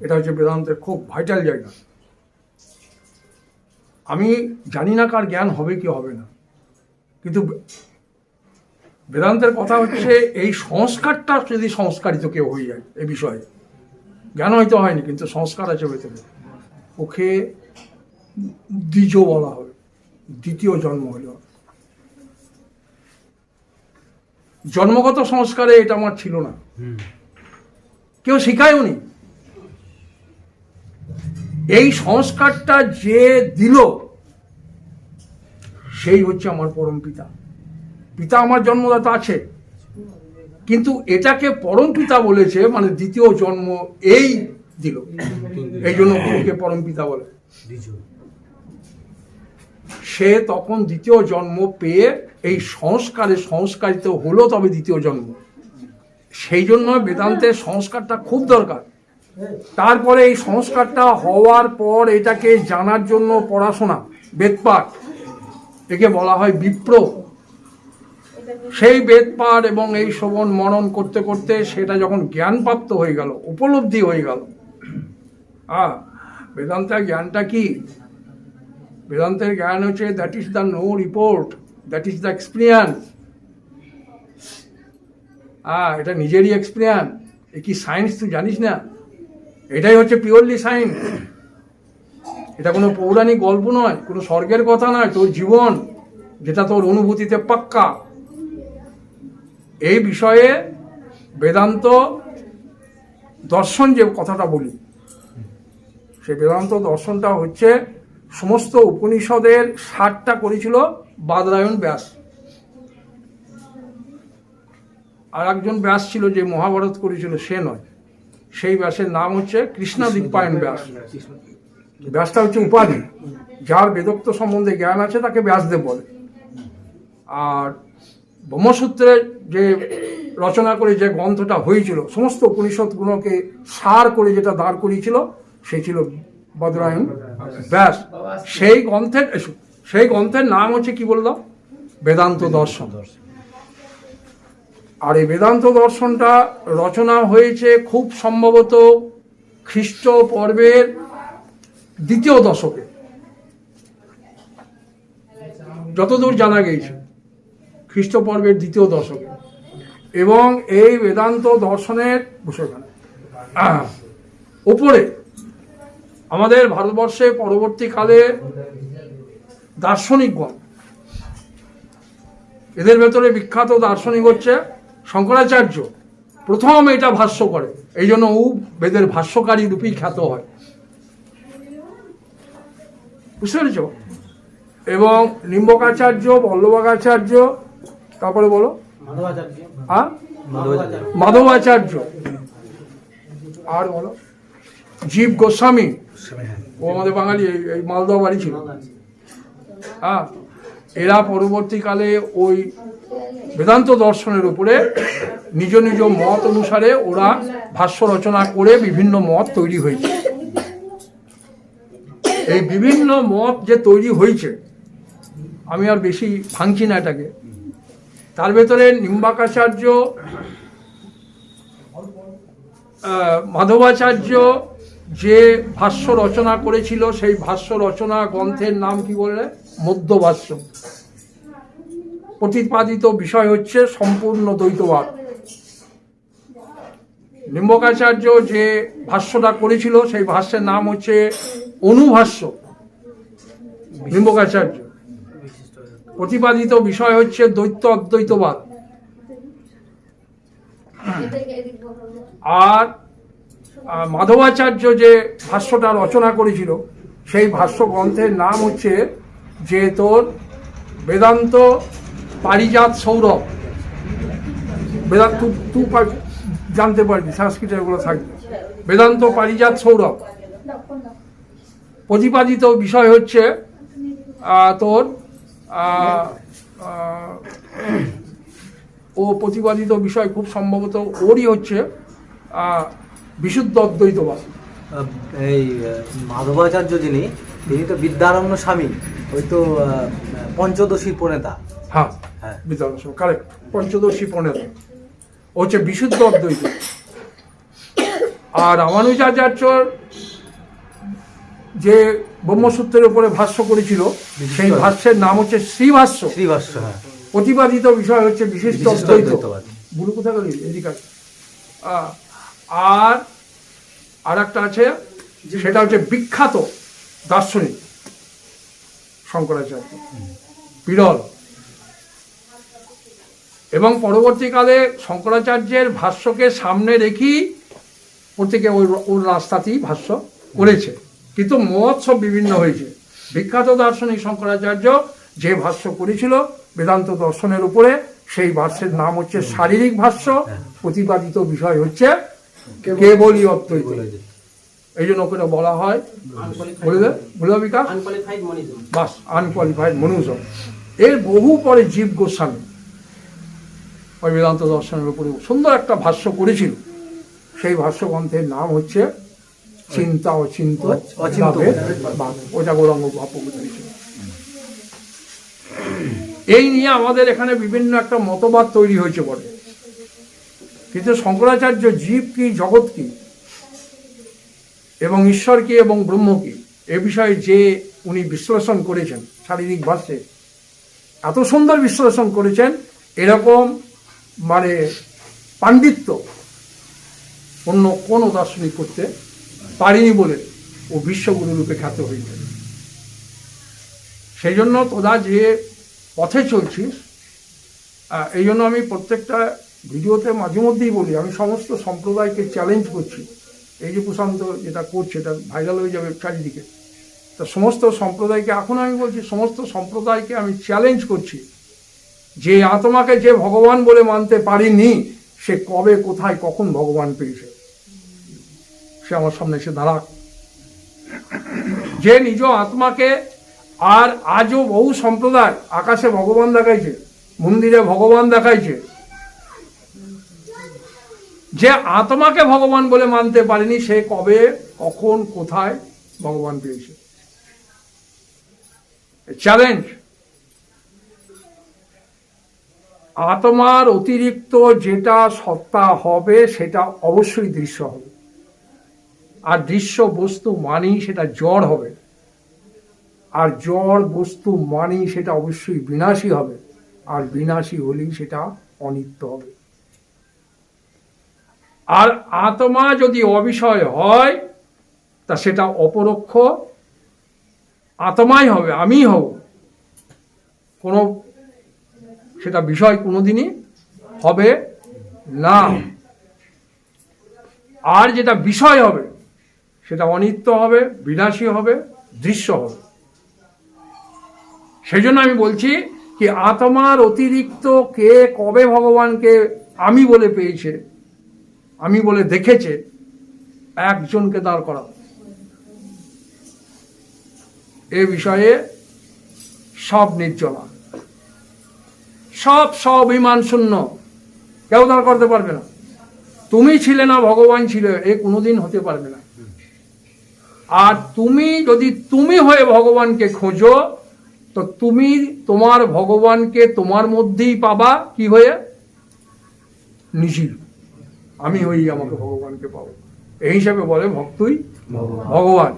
এটা হচ্ছে বেদান্তের খুব ভাইটাল জায়গা। আমি জানি না কার জ্ঞান হবে কি হবে না। কিন্তু বেদান্তের কথা হচ্ছে এই সংস্কারটা যদি সংস্কারিত কেউ হয়ে যায় এ বিষয়ে জ্ঞান হয়তো হয়নি কিন্তু সংস্কার আছে ভেতরে। ওকে দ্বিজ বলা হবে দ্বিতীয় জন্ম হলো। জন্মগত সংস্কারে এটা আমার ছিল না। কেউ শিখায়ওনি এই সংস্কারটা যে দিল, সেই হচ্ছে আমার পরম পিতা। পিতা আমার জন্মদাতা আছে। কিন্তু এটাকে পরম পিতা বলেছে মানে দ্বিতীয় জন্ম এই দিল। এই জন্য গুরুকে পরম পিতা বলে। সে তখন দ্বিতীয় জন্ম পেয়ে এই সংস্কারে সংস্কারিত হলো তবে দ্বিতীয় জন্ম। সেই জন্য বেদান্তের সংস্কারটা খুব দরকার। তারপরে এই সংস্কারটা হওয়ার পর এটাকে জানার জন্য পড়াশোনা, বেদপাঠ, একে বলা হয় বিপ্র। সেই বেদপাঠ এবং এই শ্রবণ মনন করতে করতে সেটা যখন জ্ঞানপ্রাপ্ত হয়ে গেল, উপলব্ধি হয়ে গেল হ্যাঁ বেদান্তের জ্ঞানটা কি? বেদান্তের জ্ঞান হচ্ছে that is the no report that is the experience হ্যাঁ এটা নিজেরই এক্সপিরিয়েন্স এ কি সায়েন্স তুই জানিস না? এটাই হচ্ছে পিওরলি সায়েন্স এটা কোনো পৌরাণিক গল্প নয়, কোনো স্বর্গের কথা নয়, তোর জীবন যেটা তোর অনুভূতিতে পাক্কা। এই বিষয়ে বেদান্ত দর্শন যে কথাটা বলি সেই বেদান্ত দর্শনটা হচ্ছে সমস্ত উপনিষদের সারটা করেছিল বাদরায়ণ ব্যাস। আর একজন ব্যাস ছিল যে মহাভারত করেছিল, সে নয়। সেই ব্যাসের নাম হচ্ছে কৃষ্ণাদিপায়ন ব্যাস। ব্যাসটা হচ্ছে উপাধি। যার বেদোক্ত সম্বন্ধে জ্ঞান আছে তাকে ব্যাসদেব বলে। আর ব্রহ্মসূত্রে যে রচনা করে যে গ্রন্থটা হয়েছিল সমস্ত উপনিষদগুলোকে সার করে যেটা দাঁড় করিয়েছিল সে ছিল বদরায়ণ ব্যাস। সেই গ্রন্থের সেই গ্রন্থের নাম হচ্ছে কি বললাম বেদান্ত দর্শন। দর্শন। আর এই বেদান্ত দর্শনটা রচনা হয়েছে খুব সম্ভবত খ্রিস্ট পর্বের দ্বিতীয় দশকে। যতদূর জানা গিয়েছে খ্রিস্টপর্বের দ্বিতীয় দশকে। এবং এই বেদান্ত দর্শনের ওপরে আমাদের ভারতবর্ষে পরবর্তীকালে দার্শনিকগণ, এদের ভেতরে বিখ্যাত দার্শনিক হচ্ছে শঙ্করাচার্য প্রথম এটা ভাষ্য করে। এই জন্য ও বেদের ভাষ্যকারী রূপেই খ্যাত হয়। বুঝতে পেরেছ? এবং নিম্বকাচার্য বল্লভাচার্য তারপরে বলো? হ্যাঁ মাধবাচার্য। আর বলো? জীব গোস্বামী। ও আমাদের বাঙালি এই- এই মালদহ বাড়ি ছিল। হ্যাঁ এরা পরবর্তীকালে ওই বেদান্ত দর্শনের উপরে নিজ নিজ মত অনুসারে ওরা ভাষ্য রচনা করে বিভিন্ন মত তৈরি হয়েছে। এই বিভিন্ন মত যে তৈরি হয়েছে, আমি আর বেশি ভাঙছি না এটাকে। তার ভেতরে নিম্বাকাচার্য মাধবাচার্য যে ভাষ্য রচনা করেছিল, সেই ভাষ্য রচনা গ্রন্থের নাম কি বললে মধ্যভাষ্য। প্রতিপাদিত বিষয় হচ্ছে সম্পূর্ণ দ্বৈতবাদ। নিম্বকাচার্য যে ভাষ্যটা করেছিল, সেই ভাষ্যের নাম হচ্ছে অনুভাষ্য। নিম্বকাচার্য। প্রতিপাদিত বিষয় হচ্ছে দ্বৈত অদ্বৈতবাদ। আর মাধবাচার্য যে ভাষ্যটা রচনা করেছিল, সেই ভাষ্য গ্রন্থের নাম হচ্ছে যে তোর বেদান্ত পারিজাত সৌরভ। বেদান্ত তু তু জানতে পারবি সংস্কৃতে এগুলো থাকবে। বেদান্ত পারিজাত সৌরভ। প্রতিপাদিত বিষয় হচ্ছে তোর ও প্রতিপাদিত বিষয় খুব সম্ভবত ওরই হচ্ছে বিশুদ্ধ অদ্বৈতবাদ। এই মাধবাচার্য যিনি তিনি তো বিদ্যারণ্য স্বামী ওই তো আহ, পঞ্চদশীর প্রণেতা। হ্যাঁ। বিদ্যাদর্শ কারেক্ট পঞ্চদশী পনেরো। হচ্ছে বিশুদ্ধ অদ্বৈত আর যে ব্রহ্মসূত্রের উপরে ভাষ্য করেছিল সেই ভাষ্যের নাম হচ্ছে শ্রীভাষ্য। শ্রীভাষ্য হ্যাঁ। প্রতিপাদিত বিষয় হচ্ছে বিশিষ্ট অদ্বৈত। বুড়ো কোথায় গেলি? এদিকে আর আর একটা আছে সেটা হচ্ছে বিখ্যাত দার্শনিক শঙ্করাচার্য। বিরল। এবং পরবর্তীকালে শঙ্করাচার্যের ভাষ্যকে সামনে রেখেই প্রত্যেকে ওর ওর রাস্তাতেই ভাষ্য করেছে। কিন্তু মত সব বিভিন্ন হয়েছে। বিখ্যাত দার্শনিক শঙ্করাচার্য যে ভাষ্য করেছিল বেদান্ত দর্শনের উপরে সেই ভাষ্যের নাম হচ্ছে শারীরিক ভাষ্য। প্রতিপাদিত বিষয় হচ্ছে কেবলই অদ্বৈত এই জন্য ওখানে বলা হয় বলে বলে বিকাশ। বাস আনকোয়ালিফাইড মনুষ্য এর বহু পরে জীব গোস্বামী। ওই বেদান্ত দর্শনের উপরে সুন্দর একটা ভাষ্য করেছিল। সেই ভাষ্য গ্রন্থের নাম হচ্ছে চিন্তা অচিন্ত ওটা গৌরাঙ্গ এই নিয়ে আমাদের এখানে বিভিন্ন একটা মতবাদ তৈরি হয়েছে বলে কিন্তু শঙ্করাচার্য জীব কি জগৎ কি এবং ঈশ্বর কি এবং ব্রহ্ম কি এ বিষয়ে যে উনি বিশ্লেষণ করেছেন শারীরিক ভাষ্যে এত সুন্দর বিশ্লেষণ করেছেন এরকম মানে পাণ্ডিত্য অন্য কোনো দার্শনিক করতে পারিনি বলে ও বিশ্বগুরু রূপে খ্যাত হয়েছে। সেই জন্য তোরা যে পথে চলছিস এই জন্য আমি প্রত্যেকটা ভিডিওতে মাঝে মধ্যেই বলি, আমি সমস্ত সম্প্রদায়কে চ্যালেঞ্জ করছি। এই যে প্রশান্ত যেটা করছে, এটা ভাইরাল হয়ে যাবে চারিদিকে। তা সমস্ত সম্প্রদায়কে, এখন আমি বলছি, সমস্ত সম্প্রদায়কে আমি চ্যালেঞ্জ করছি। যে আত্মাকে যে ভগবান বলে মানতে পারেনি, সে কবে, কোথায়, কখন ভগবান পেয়েছে? সে আমার সামনে এসে দাঁড়াক। যে নিজ আত্মাকে আর আজও বহু সম্প্রদায় আকাশে ভগবান দেখাইছে, মন্দিরে ভগবান দেখাইছে, যে আত্মাকে ভগবান বলে মানতে পারেনি, সে কবে, কখন, কোথায় ভগবান পেয়েছে? চ্যালেঞ্জ আত্মার অতিরিক্ত যেটা সত্তা হবে, সেটা অবশ্যই দৃশ্য হবে। আর দৃশ্য বস্তু মানেই সেটা জড় হবে। আর জড় বস্তু মানেই সেটা অবশ্যই বিনাশী হবে। আর বিনাশী হলেই সেটা অনিত্য হবে। আর আত্মা যদি অবিষয় হয়, তা সেটা অপরোক্ষ। আত্মাই হবে, আমিই হব। কোনো সেটা বিষয় কোনোদিনই হবে না। আর যেটা বিষয় হবে, সেটা অনিত্য হবে, বিনাশী হবে, দৃশ্য হবে। সেই জন্য আমি বলছি কি, আত্মার অতিরিক্ত কে কবে ভগবানকে আমি বলে পেয়েছে, আমি বলে দেখেছে, একজনকে দাঁড় করা এ বিষয়ে সব নির্জলা। সব স্বাভিমান শূন্য। কেউ দাঁড় করতে পারবে না। তুমি ছিলে না ভগবান ছিল এ কোনোদিন হতে পারবে না। আর তুমি যদি তুমি হয়ে ভগবানকে খোঁজো তো তুমি তোমার ভগবানকে তোমার মধ্যেই পাবা কি হয়ে? নিজের আমি হই আমাকে ভগবানকে পাবো। এই হিসাবে বলে ভক্তই ভগবান।